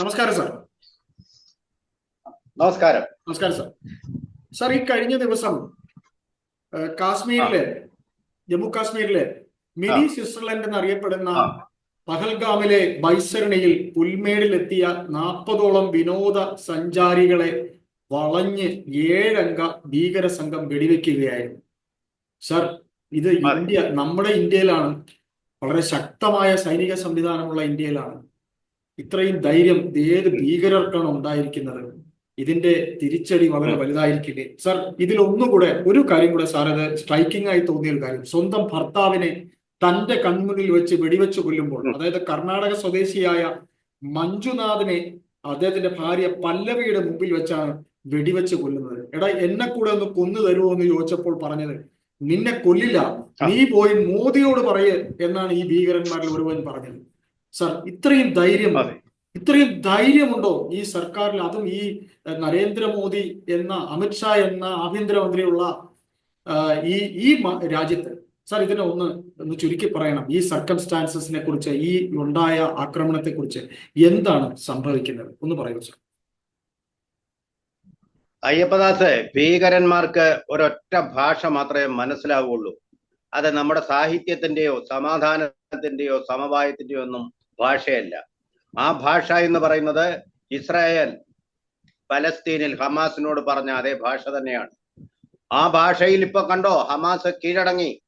നമസ്കാരം സാർ. നമസ്കാരം. നമസ്കാരം സാർ. സാർ ഈ കഴിഞ്ഞ ദിവസം കാശ്മീരിലെ ജമ്മു കാശ്മീരിലെ മിനി സ്വിറ്റ്സർലൻഡ് എന്നറിയപ്പെടുന്ന. പഹൽഗാമിലെ ബൈസരണിയിൽ പുൽമേടിലെത്തിയ നാൽപ്പതോളം വിനോദ സഞ്ചാരികളെ വളഞ്ഞ് ഏഴംഗ ഭീകര സംഘം വെടിവെക്കുകയായിരുന്നു. സർ ഇത് ഇന്ത്യ നമ്മുടെ ഇന്ത്യയിലാണ്. വളരെ ശക്തമായ സൈനിക സംവിധാനമുള്ള ഇന്ത്യയിലാണ്. ഇത്രയും ധൈര്യം ഏത് ഭീകരർക്കാണ് ഉണ്ടായിരിക്കുന്നത്? ഇതിന്റെ തിരിച്ചടി വളരെ. വലുതായിരിക്കില്ലേ? സർ ഇതിൽ ഒന്നുകൂടെ ഒരു കാര്യം കൂടെ സാർ അത് സ്ട്രൈക്കിംഗ് ആയി തോന്നിയ ഒരു കാര്യം. സ്വന്തം ഭർത്താവിനെ തന്റെ കൺമുന്നിൽ വെച്ച് വെടിവെച്ച് കൊല്ലുമ്പോൾ അതായത് കർണാടക സ്വദേശിയായ മഞ്ജുനാഥിനെ അദ്ദേഹത്തിന്റെ ഭാര്യ പല്ലവിയുടെ മുമ്പിൽ വെച്ചാണ് വെടിവെച്ച് കൊല്ലുന്നത്. എടാ എന്നെ കൂടെ ഒന്ന് കൊന്നു തരുമോ എന്ന് ചോദിച്ചപ്പോൾ പറഞ്ഞത് നിന്നെ കൊല്ലില്ല നീ പോയി മോദിയോട് പറയേ എന്നാണ് ഈ ഭീകരന്മാരിൽ ഒരുവൻ പറഞ്ഞത്. സാർ ഇത്രയും ധൈര്യം അതെ. ഇത്രയും ധൈര്യമുണ്ടോ ഈ സർക്കാരിൽ? അതും ഈ നരേന്ദ്രമോദി എന്ന അമിത്ഷാ എന്ന ആഭ്യന്തരമന്ത്രിയുള്ള ഈ ഈ രാജ്യത്ത്. സാർ ഇതിനെ ഒന്ന് ഒന്ന് ചുരുക്കി പറയണം. ഈ സർക്കംസ്റ്റാൻസസിനെ കുറിച്ച് ഈ ഉണ്ടായ ആക്രമണത്തെ കുറിച്ച് എന്താണ് സംഭവിക്കുന്നത്? ഒന്ന് പറയൂ സാർ. അയ്യപ്പദാസ് ഭീകരന്മാർക്ക് ഒരൊറ്റ ഭാഷ മാത്രമേ മനസ്സിലാവുള്ളൂ. അത് നമ്മുടെ സാഹിത്യത്തിന്റെയോ സമാധാനത്തിന്റെയോ സമവായത്തിന്റെയോ ഒന്നും ഭാഷയല്ല. ആ ഭാഷ എന്ന് പറയുന്നത് ഇസ്രായേൽ പലസ്തീനിൽ ഹമാസിനോട് പറഞ്ഞ അതേ ഭാഷ തന്നെയാണ്. ആ ഭാഷയിൽ ഇപ്പൊ കണ്ടോ ഹമാസ് കീഴടങ്ങി.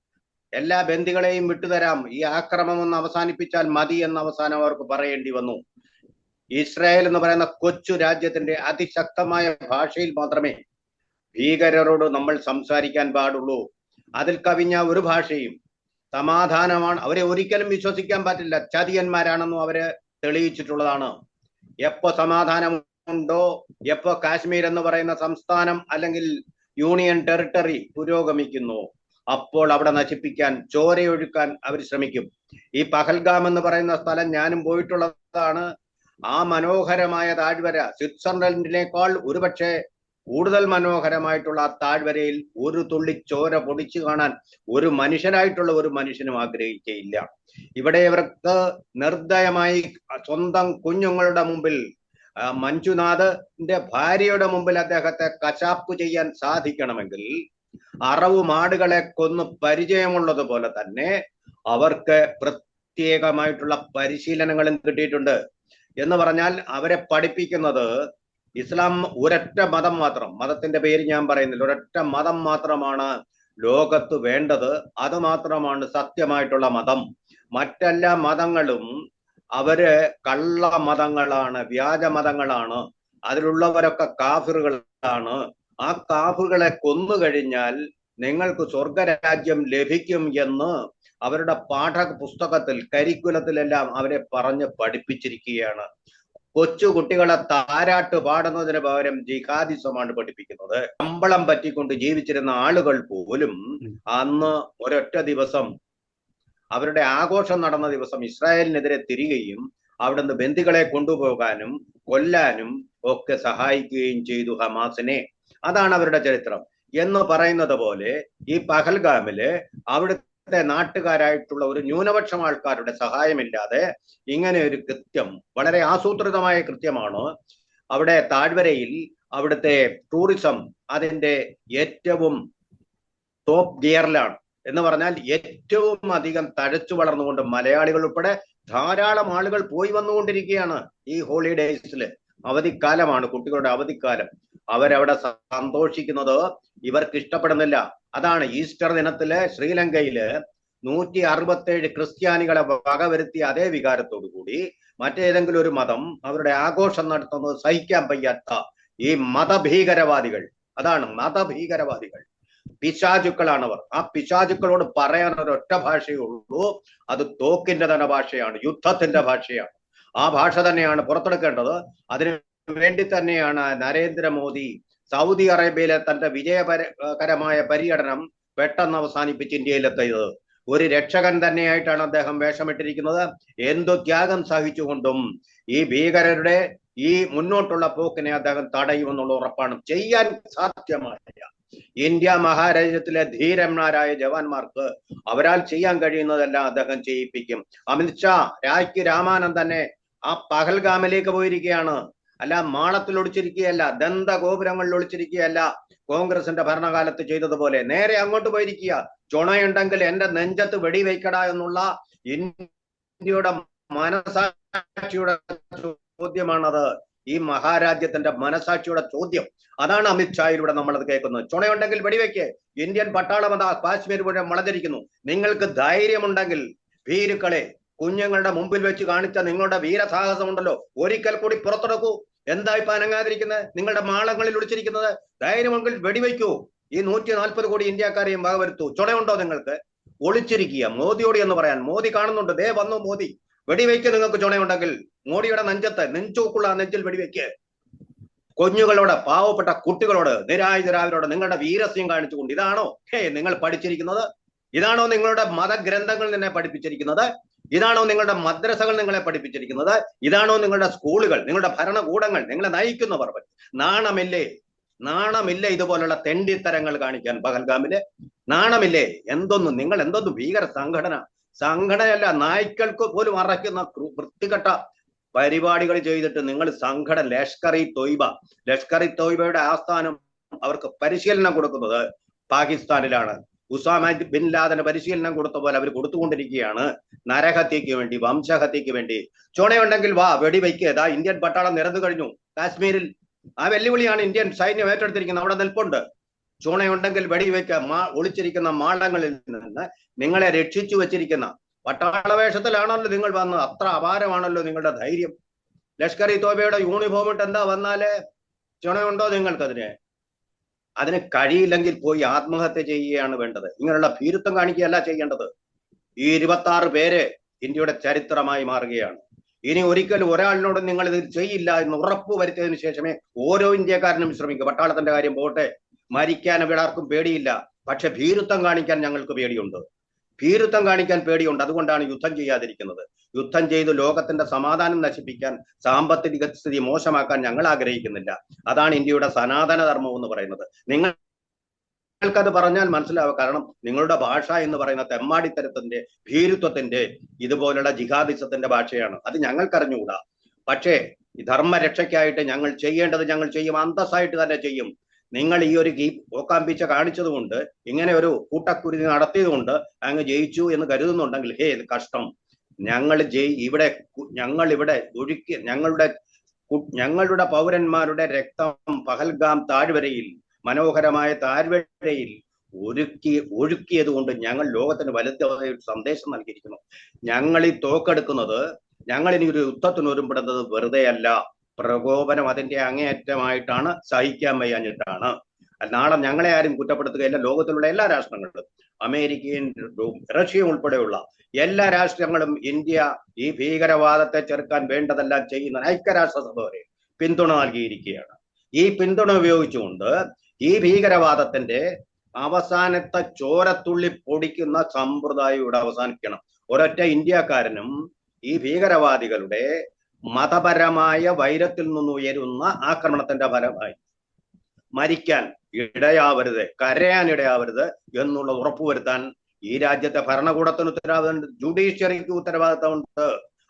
എല്ലാ ബന്ദികളെയും വിട്ടുതരാം. ഈ ആക്രമം ഒന്ന് അവസാനിപ്പിച്ചാൽ മതി എന്ന് അവസാനം അവർക്ക് പറയേണ്ടി വന്നു. ഇസ്രായേൽ എന്ന് പറയുന്ന കൊച്ചു രാജ്യത്തിന്റെ അതിശക്തമായ ഭാഷയിൽ മാത്രമേ ഭീകരരോട് നമ്മൾ സംസാരിക്കാൻ പാടുള്ളൂ. അതിൽ കവിഞ്ഞ ഒരു ഭാഷയും സമാധാനമാണ്. അവരെ ഒരിക്കലും വിശ്വസിക്കാൻ പറ്റില്ല. ചതിയന്മാരാണെന്നും അവർ തെളിയിച്ചിട്ടുള്ളതാണ്. എപ്പോ സമാധാനമുണ്ടോ എപ്പോ കാശ്മീർ എന്ന് പറയുന്ന സംസ്ഥാനം അല്ലെങ്കിൽ യൂണിയൻ ടെറിട്ടറി പുരോഗമിക്കുന്നു അപ്പോൾ അവിടെ നശിപ്പിക്കാൻ ചോരയൊഴുക്കാൻ അവർ ശ്രമിക്കും. ഈ പഹൽഗാം എന്ന് പറയുന്ന സ്ഥലം ഞാനും പോയിട്ടുള്ളതാണ്. ആ മനോഹരമായ താഴ്വര സ്വിറ്റ്സർലൻഡിനേക്കാൾ ഒരുപക്ഷെ കൂടുതൽ മനോഹരമായിട്ടുള്ള ആ താഴ്വരയിൽ ഒരു തുള്ളി ചോര പൊടിച്ചു കാണാൻ ഒരു മനുഷ്യനായിട്ടുള്ള ഒരു മനുഷ്യനും ആഗ്രഹിക്കയില്ല. ഇവിടെ ഇവർക്ക് നിർദ്ദയമായി സ്വന്തം കുഞ്ഞുങ്ങളുടെ മുമ്പിൽ മഞ്ജുനാഥിന്റെ ഭാര്യയുടെ മുമ്പിൽ അദ്ദേഹത്തെ കശാപ്പ് ചെയ്യാൻ സാധിക്കണമെങ്കിൽ അറവു മാടുകളെ കൊന്ന് പരിചയമുള്ളതുപോലെ തന്നെ അവർക്ക് പ്രത്യേകമായിട്ടുള്ള പരിശീലനങ്ങളും കിട്ടിയിട്ടുണ്ട്. എന്ന് പറഞ്ഞാൽ അവരെ പഠിപ്പിക്കുന്നത് ഇസ്ലാം ഒരൊറ്റ മതം മാത്രം മതത്തിന്റെ പേര് ഞാൻ പറയുന്നില്ല ഒരൊറ്റ മതം മാത്രമാണ് ലോകത്ത് വേണ്ടത്. അത് മാത്രമാണ് സത്യമായിട്ടുള്ള മതം. മറ്റെല്ലാ മതങ്ങളും അവർ കള്ള മതങ്ങളാണ് വ്യാജ മതങ്ങളാണ്. അതിലുള്ളവരൊക്കെ കാഫിറുകളാണ്. ആ കാഫിറുകളെ കൊന്നു കഴിഞ്ഞാൽ നിങ്ങൾക്ക് സ്വർഗരാജ്യം ലഭിക്കും എന്ന് അവരുടെ പാഠ പുസ്തകത്തിൽ കരിക്കുലത്തിലെല്ലാം അവരെ പറഞ്ഞ് പഠിപ്പിച്ചിരിക്കുകയാണ്. കൊച്ചു കുട്ടികളെ താരാട്ട് പാടുന്നതിന് പകരം ജിഹാദിസമാണ് പഠിപ്പിക്കുന്നത്. ശമ്പളം പറ്റിക്കൊണ്ട് ജീവിച്ചിരുന്ന ആളുകൾ പോലും അന്ന് ഒരൊറ്റ ദിവസം അവരുടെ ആഘോഷം നടന്ന ദിവസം ഇസ്രായേലിനെതിരെ തിരികെയും അവിടുന്ന് ബന്ദികളെ കൊണ്ടുപോകാനും കൊല്ലാനും ഒക്കെ സഹായിക്കുകയും ചെയ്തു ഹമാസിനെ. അതാണ് അവരുടെ ചരിത്രം. എന്ന് പറയുന്നത് പോലെ ഈ പഹൽഗാമിൽ അവിടുത്തെ നാട്ടുകാരായിട്ടുള്ള ഒരു ന്യൂനപക്ഷം ആൾക്കാരുടെ സഹായമില്ലാതെ ഇങ്ങനെ ഒരു കൃത്യം വളരെ ആസൂത്രിതമായ കൃത്യമാണ് അവിടെ താഴ്വരയിൽ അവിടുത്തെ ടൂറിസം അതിന്റെ ഏറ്റവും ടോപ്പ് ഗിയറിലാണ്. എന്ന് പറഞ്ഞാൽ ഏറ്റവും അധികം തഴച്ചു വളർന്നുകൊണ്ട് മലയാളികൾ ഉൾപ്പെടെ ധാരാളം ആളുകൾ പോയി വന്നുകൊണ്ടിരിക്കുകയാണ് ഈ ഹോളിഡേയ്സിൽ അവധിക്കാലമാണ് കുട്ടികളുടെ അവധിക്കാലം. അവരവിടെ സന്തോഷിക്കുന്നത് ഇവർക്ക് ഇഷ്ടപ്പെടുന്നില്ല അതാണ് ഈസ്റ്റർ ദിനത്തിൽ ശ്രീലങ്കയിൽ നൂറ്റി അറുപത്തേഴ് ക്രിസ്ത്യാനികളെ വകവരുത്തിയ അതേ വികാരത്തോടു കൂടി മറ്റേതെങ്കിലും ഒരു മതം അവരുടെ ആഘോഷം നടത്തുന്നത് സഹിക്കാൻ വയ്യാത്ത ഈ മതഭീകരവാദികൾ. അതാണ് മതഭീകരവാദികൾ. പിശാചുക്കളാണ് അവർ. ആ പിശാചുക്കളോട് പറയാൻ ഒരൊറ്റ ഭാഷയേ ഉള്ളൂ. അത് തോക്കിന്റെ തന്നെ ഭാഷയാണ് യുദ്ധത്തിന്റെ ഭാഷയാണ്. ആ ഭാഷ തന്നെയാണ് പുറത്തെടുക്കേണ്ടത്. അതിന് വേണ്ടി തന്നെയാണ് നരേന്ദ്രമോദി സൗദി അറേബ്യയിലെ തന്റെ വിജയകരമായ പര്യടനം പെട്ടെന്ന് അവസാനിപ്പിച്ച് ഇന്ത്യയിലെത്തിയത്. ഒരു രക്ഷകൻ തന്നെയായിട്ടാണ് അദ്ദേഹം വേഷമിട്ടിരിക്കുന്നത്. എന്തു ത്യാഗം സഹിച്ചുകൊണ്ടും ഈ ഭീകരരുടെ ഈ മുന്നോട്ടുള്ള പോക്കിനെ അദ്ദേഹം തടയുമെന്നുള്ള ഉറപ്പാണ്. ചെയ്യാൻ സാധ്യമായ ഇന്ത്യ മഹാരാജ്യത്തിലെ ധീരന്മാരായ ജവാന്മാർക്ക് അവരാൽ ചെയ്യാൻ കഴിയുന്നതെല്ലാം അദ്ദേഹം ചെയ്യിപ്പിക്കും. അമിത്ഷാ രാജ്ക്ക് രാമാനന്ദ് തന്നെ ആ പഹൽഗാമിലേക്ക് പോയിരിക്കുകയാണ്. അല്ല മാളത്തിൽ ഒളിച്ചിരിക്കുകയല്ല ദന്ത ഗോപുരങ്ങളിൽ ഒളിച്ചിരിക്കുകയല്ല കോൺഗ്രസിന്റെ ഭരണകാലത്ത് ചെയ്തതുപോലെ. നേരെ അങ്ങോട്ട് പോയിരിക്കുക. ചുണയുണ്ടെങ്കിൽ എന്റെ നെഞ്ചത്ത് വെടിവെക്കട എന്നുള്ള ഇന്ത്യയുടെ മനസാക്ഷിയുടെ ചോദ്യമാണത്. ഈ മഹാരാജ്യത്തിന്റെ മനസാക്ഷിയുടെ ചോദ്യം. അതാണ് അമിത്ഷായിലൂടെ നമ്മളത് കേൾക്കുന്നത്. ചുണയുണ്ടെങ്കിൽ വെടിവെക്ക്. ഇന്ത്യൻ പട്ടാളം അതാ കാശ്മീർ മുഴുവൻ വളഞ്ഞിരിക്കുന്നു നിങ്ങൾക്ക് ധൈര്യമുണ്ടെങ്കിൽ ഭീരുക്കളെ കുഞ്ഞുങ്ങളുടെ മുമ്പിൽ വെച്ച് കാണിച്ച നിങ്ങളുടെ വീരസാഹസമുണ്ടല്ലോ. ഒരിക്കൽ കൂടി പുറത്തെടുക്കൂ. എന്താ ഇപ്പൊ അനങ്ങാതിരിക്കുന്നത് നിങ്ങളുടെ മാളങ്ങളിൽ ഒളിച്ചിരിക്കുന്നത്? ധൈര്യമെങ്കിൽ വെടിവെക്കൂ ഈ നൂറ്റി നാൽപ്പത് കോടി ഇന്ത്യക്കാരെയും വകവരുത്തു. ചുടയുണ്ടോ നിങ്ങൾക്ക്? ഒളിച്ചിരിക്കുക. മോദിയോട് എന്ന് പറയാൻ. മോദി കാണുന്നുണ്ട്. ദേ വന്നു മോദി. വെടിവെക്ക് നിങ്ങൾക്ക് ചുണയുണ്ടെങ്കിൽ മോഡിയുടെ നെഞ്ചത്ത് നെഞ്ചൂക്കുള്ള നെഞ്ചിൽ വെടിവെക്ക് കുഞ്ഞുങ്ങളോട് പാവപ്പെട്ട കുട്ടികളോട് നിരായുധരായവരോട് നിങ്ങളുടെ വീരസ്യം കാണിച്ചുകൊണ്ട് ഇതാണോ? ഹേ നിങ്ങൾ പഠിച്ചിരിക്കുന്നത്? ഇതാണോ നിങ്ങളുടെ മതഗ്രന്ഥങ്ങളിൽ നിന്നെ പഠിപ്പിച്ചിരിക്കുന്നത്? ഇതാണോ നിങ്ങളുടെ മദ്രസകൾ നിങ്ങളെ പഠിപ്പിച്ചിരിക്കുന്നത്? ഇതാണോ നിങ്ങളുടെ സ്കൂളുകൾ? നിങ്ങളുടെ ഭരണകൂടങ്ങൾ? നിങ്ങളെ നയിക്കുന്നവർ? നാണമില്ലേ? നാണമില്ലേ ഇതുപോലുള്ള തെണ്ടിത്തരങ്ങൾ കാണിക്കാൻ പഹൽഗാമിൽ? നാണമില്ലേ? എന്തൊന്നും? നിങ്ങൾ എന്തൊന്നും ഭീകര സംഘടന? സംഘടനയല്ല നായ്ക്കൾക്ക് പോലും അറയ്ക്കുന്ന വൃത്തികെട്ട പരിപാടികൾ ചെയ്തിട്ട് നിങ്ങൾ സംഘടന ലഷ്കർ ഇ തൊയ്ബ. ലഷ്കർ ഇ തൊയ്ബയുടെ ആസ്ഥാനം അവർക്ക് പരിശീലനം കൊടുക്കുന്നത് പാകിസ്ഥാനിലാണ്. ഉസാമ ബിൻ ലാദന് പരിശീലനം കൊടുത്ത പോലെ അവർ കൊടുത്തുകൊണ്ടിരിക്കുകയാണ്. നരഹത്യക്ക് വേണ്ടി വംശഹത്യക്ക് വേണ്ടി. ചുണയുണ്ടെങ്കിൽ വാ വെടിവയ്ക്ക്. ഏതാ ഇന്ത്യൻ പട്ടാളം നിരന്നു കഴിഞ്ഞു. കാശ്മീരിൽ ആ വെല്ലുവിളിയാണ് ഇന്ത്യൻ സൈന്യം ഏറ്റെടുത്തിരിക്കുന്നത്. അവിടെ നിൽപ്പുണ്ട്. ചൂണയുണ്ടെങ്കിൽ വെടിവെക്ക മാ ഒളിച്ചിരിക്കുന്ന മാളങ്ങളിൽ നിന്ന് നിങ്ങളെ രക്ഷിച്ചു വെച്ചിരിക്കുന്ന. പട്ടാളവേഷത്തിലാണല്ലോ നിങ്ങൾ വന്നത്. അത്ര അപാരമാണല്ലോ നിങ്ങളുടെ ധൈര്യം. ലഷ്കർ ഇ തോബയുടെ യൂണിഫോം ഇട്ട് എന്താ വന്നാലേ? ചുണയുണ്ടോ നിങ്ങൾക്കതിന്? അതിന് കഴിയില്ലെങ്കിൽ പോയി ആത്മഹത്യ ചെയ്യുകയാണ് വേണ്ടത്. ഇങ്ങനെയുള്ള ഭീരുത്വം കാണിക്കുകയല്ല ചെയ്യേണ്ടത്. ഈ ഇരുപത്തി പേര് ഇന്ത്യയുടെ ചരിത്രമായി മാറുകയാണ്. ഇനി ഒരിക്കലും ഒരാളിനോട് നിങ്ങൾ ഇത് ചെയ്യില്ല എന്ന് ഉറപ്പ് വരുത്തിയതിനു ശേഷമേ ഓരോ ഇന്ത്യക്കാരനും ശ്രമിക്കും പട്ടാളത്തിന്റെ കാര്യം പോട്ടെ. മരിക്കാൻ ഇവിടെ ആർക്കും പേടിയില്ല. പക്ഷെ ഭീരുത്വം കാണിക്കാൻ ഞങ്ങൾക്ക് പേടിയുണ്ട്. ഭീരുത്വം കാണിക്കാൻ പേടിയുണ്ട്. അതുകൊണ്ടാണ് യുദ്ധം ചെയ്യാതിരിക്കുന്നത്. യുദ്ധം ചെയ്ത് ലോകത്തിന്റെ സമാധാനം നശിപ്പിക്കാൻ സാമ്പത്തിക സ്ഥിതി മോശമാക്കാൻ ഞങ്ങൾ ആഗ്രഹിക്കുന്നില്ല. അതാണ് ഇന്ത്യയുടെ സനാതന ധർമ്മം എന്ന് പറയുന്നത്. നിങ്ങൾ നിങ്ങൾക്കത് പറഞ്ഞാൽ മനസ്സിലാവുക കാരണം നിങ്ങളുടെ ഭാഷ എന്ന് പറയുന്ന തെമ്മാടിത്തരത്തിന്റെ ഭീരുത്വത്തിന്റെ ഇതുപോലുള്ള ജിഹാദിസത്തിന്റെ ഭാഷയാണ്. അത് ഞങ്ങൾക്കറിഞ്ഞുകൂടാ. പക്ഷേ ധർമ്മരക്ഷയ്ക്കായിട്ട് ഞങ്ങൾ ചെയ്യേണ്ടത് ഞങ്ങൾ ചെയ്യും. അന്തസ്സായിട്ട് തന്നെ ചെയ്യും. നിങ്ങൾ ഈ ഒരു ഗീ ഓക്കാമ്പിച്ച കാണിച്ചതുകൊണ്ട് ഇങ്ങനെ ഒരു കൂട്ടക്കുരുതി നടത്തിയതുകൊണ്ട് അങ്ങ് ജയിച്ചു എന്ന് കരുതുന്നുണ്ടെങ്കിൽ ഹേ ഇത് കഷ്ടം. ഞങ്ങൾ ജയി ഇവിടെ ഞങ്ങൾ ഇവിടെ ഒഴുക്കി ഞങ്ങളുടെ ഞങ്ങളുടെ പൗരന്മാരുടെ രക്തം പഹൽഗാം താഴ്വരയിൽ മനോഹരമായ താഴ്വരയിൽ ഒരുക്കി ഒഴുക്കിയത് കൊണ്ട് ഞങ്ങൾ ലോകത്തിന് വലുതായ ഒരു സന്ദേശം നൽകിയിരിക്കുന്നു. ഞങ്ങൾ ഈ തോക്കെടുക്കുന്നത് ഞങ്ങൾ ഇനി ഒരു യുദ്ധത്തിന് ഒരുമ്പെടുന്നത് വെറുതെയല്ല. പ്രകോപനം അതിന്റെ അങ്ങേയറ്റമായിട്ടാണ് സഹിക്കാൻ വയ്യാഞ്ഞിട്ടാണ്. നാളെ ഞങ്ങളെ ആരും കുറ്റപ്പെടുത്തുകയില്ല ലോകത്തിലുള്ള എല്ലാ രാഷ്ട്രങ്ങളും അമേരിക്കയും റഷ്യയും ഉൾപ്പെടെയുള്ള എല്ലാ രാഷ്ട്രങ്ങളും ഇന്ത്യ ഈ ഭീകരവാദത്തെ ചെറുക്കാൻ വേണ്ടതെല്ലാം ചെയ്യുന്ന ഐക്യരാഷ്ട്രസഭ വരെ പിന്തുണ നൽകിയിരിക്കുകയാണ്. ഈ പിന്തുണ ഉപയോഗിച്ചുകൊണ്ട് ഈ ഭീകരവാദത്തിന്റെ അവസാനത്തെ ചോരത്തുള്ളി പൊടിക്കുന്ന സമ്പ്രദായം ഇവിടെ അവസാനിക്കണം. ഒരൊറ്റ ഇന്ത്യക്കാരനും ഈ ഭീകരവാദികളുടെ മതപരമായ വൈരത്തിൽ നിന്ന് ഉയരുന്ന ആക്രമണത്തിന്റെ ഫലമായി മരിക്കാൻ ഇടയാവരുത് കരയാൻ ഇടയാവരുത് എന്നുള്ളത് ഉറപ്പുവരുത്താൻ ഈ രാജ്യത്തെ ഭരണകൂടത്തിന് ഉത്തരവാദിത്തമുണ്ട് ജുഡീഷ്യറിക്ക് ഉത്തരവാദിത്തമുണ്ട്.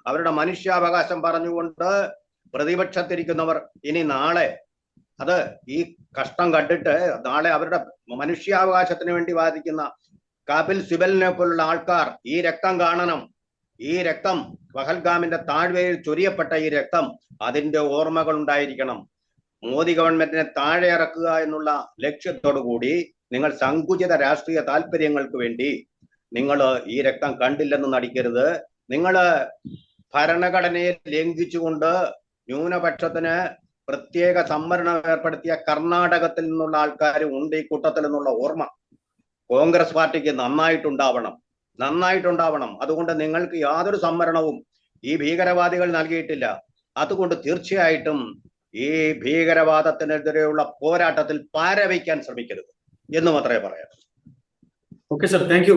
അവരുടെ മനുഷ്യാവകാശം പറഞ്ഞുകൊണ്ട് പ്രതിപക്ഷത്തിരിക്കുന്നവർ ഇനി നാളെ അത് ഈ കഷ്ടം കണ്ടിട്ട് നാളെ അവരുടെ മനുഷ്യാവകാശത്തിന് വേണ്ടി വാദിക്കുന്ന കപിൽ സിബലിനെ പോലുള്ള ആൾക്കാർ ഈ രക്തം കാണണം. ഈ രക്തം വഹൽഗാമിന്റെ താഴ്വയിൽ ചൊരിയപ്പെട്ട ഈ രക്തം അതിന്റെ ഓർമ്മകൾ ഉണ്ടായിരിക്കണം. മോദി ഗവൺമെന്റിനെ താഴെ ഇറക്കുക എന്നുള്ള ലക്ഷ്യത്തോടു കൂടി നിങ്ങൾ സങ്കുചിത രാഷ്ട്രീയ താല്പര്യങ്ങൾക്ക് വേണ്ടി നിങ്ങൾ ഈ രക്തം കണ്ടില്ലെന്ന് നടിക്കരുത്. നിങ്ങൾ ഭരണഘടനയെ ലംഘിച്ചുകൊണ്ട് ന്യൂനപക്ഷത്തിന് പ്രത്യേക സംവരണം ഏർപ്പെടുത്തിയ കർണാടകത്തിൽ നിന്നുള്ള ആൾക്കാർ ഉണ്ട് ഈ കൂട്ടത്തിൽ നിന്നുള്ള ഓർമ്മ. കോൺഗ്രസ് പാർട്ടിക്ക് നന്നായിട്ടുണ്ടാവണം നന്നായിട്ടുണ്ടാവണം. അതുകൊണ്ട് നിങ്ങൾക്ക് യാതൊരു സംവരണവും ഈ ഭീകരവാദികൾ നൽകിയിട്ടില്ല. അതുകൊണ്ട് തീർച്ചയായിട്ടും ഈ ഭീകരവാദത്തിനെതിരെയുള്ള പോരാട്ടത്തിൽ പാരവയ്ക്കാൻ ശ്രമിക്കരുത് എന്ന് മാത്രമേ പറയാം ഓക്കെ സർ താങ്ക്